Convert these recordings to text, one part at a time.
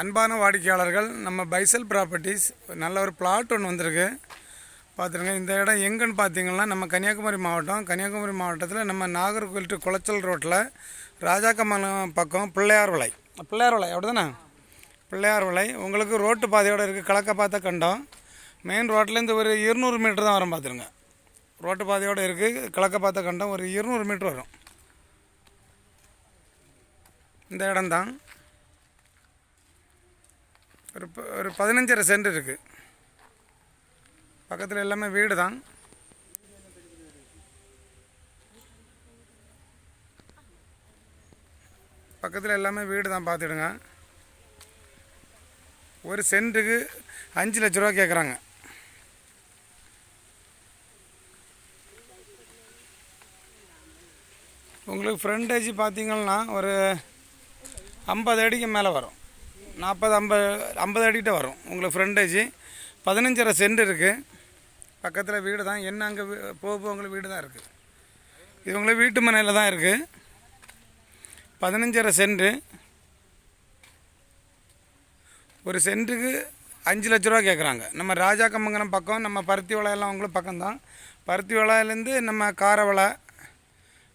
அன்பான வாடிக்கையாளர்கள் நம்ம பைசல் ப்ராப்பர்ட்டிஸ் நல்ல ஒரு பிளாட் ஒன்று வந்திருக்கு. பார்த்துருங்க இந்த இடம் எங்கன்னு பார்த்தீங்கன்னா நம்ம கன்னியாகுமரி மாவட்டம். கன்னியாகுமரி மாவட்டத்தில் நம்ம நாகர்கோவில் டு குளச்சல் ரோட்டில் ராஜாக்கமலம் பக்கம் பிள்ளையார் விலை பிள்ளையார் விலை அப்படிதானே? பிள்ளையார் விலை உங்களுக்கு ரோட்டு பாதையோடு இருக்குது கிழக்க பார்த்த கண்டம். மெயின் ரோட்லேருந்து ஒரு இருநூறு மீட்டர் தான் வரும் பார்த்துருங்க. ரோட்டு பாதையோடு இருக்குது கிழக்க பார்த்த கண்டம் ஒரு இருநூறு மீட்ரு வரும். இந்த இடம்தான். ஒரு ப- ஒரு பதினஞ்சரை சென்ட் இருக்குது பக்கத்தில் எல்லாமே வீடு தான். பக்கத்தில் எல்லாமே வீடு தான் பார்த்துடுங்க ஒரு சென்ட்டுக்கு அஞ்சு லட்ச ரூபா கேட்குறாங்க உங்களுக்கு ஃப்ரண்டேஜ் பார்த்தீங்கன்னா ஒரு ஐம்பது அடிக்கு மேலே வரும். நாற்பது ஐம்பது ஐம்பது அடிக்கிட்ட வரும். உங்களுக்கு ஃப்ரண்டேஜ் பதினஞ்சரை சென்ட் இருக்குது பக்கத்தில் வீடு தான். என்ன அங்கே போக போக உங்களுக்கு வீடு தான் இருக்குது இது உங்களுக்கு வீட்டு மனையில் தான் இருக்குது பதினஞ்சரை சென்ட்டு ஒரு சென்ட்டுக்கு அஞ்சு லட்ச ரூபா கேட்குறாங்க நம்ம ராஜா கம்மங்கலம் பக்கம் நம்ம பருத்தி வளையெல்லாம் உங்களுக்கு பக்கம்தான். பருத்தி வளையிலேருந்து நம்ம காரவளை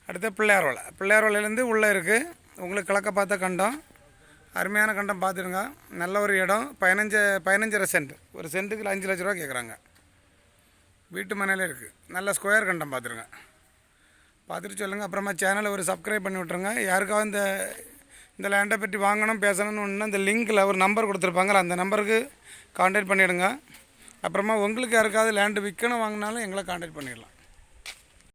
அடுத்து பிள்ளையார் வலை. பிள்ளையார் வலையிலேருந்து உள்ளே இருக்குது உங்களுக்கு கிழக்க பார்த்த கண்டம். அருமையான கண்டம் பார்த்துடுங்க. நல்ல ஒரு இடம். பதினஞ்சு பதினஞ்சரை சென்ட். ஒரு சென்ட்டுக்கு அஞ்சு லட்ச ரூபா கேட்குறாங்க வீட்டு மனையில் இருக்குது நல்ல ஸ்கொயர் கண்டம் பார்த்துருங்க பார்த்துட்டு சொல்லுங்கள் அப்புறமா சேனலை ஒரு சப்ஸ்கிரைப் பண்ணி விட்ருங்க யாருக்காவது இந்த இந்த லேண்டை பற்றி வாங்கணும் பேசணும்னு ஒன்று இந்த லிங்க்கில் ஒரு நம்பர் கொடுத்துருப்பாங்க. அந்த நம்பருக்கு காண்டாக்ட் பண்ணிவிடுங்க அப்புறமா உங்களுக்கு யாருக்காவது லேண்டு விற்கணும் வாங்கினாலும் எங்களை காண்டாக்ட் பண்ணிடலாம்.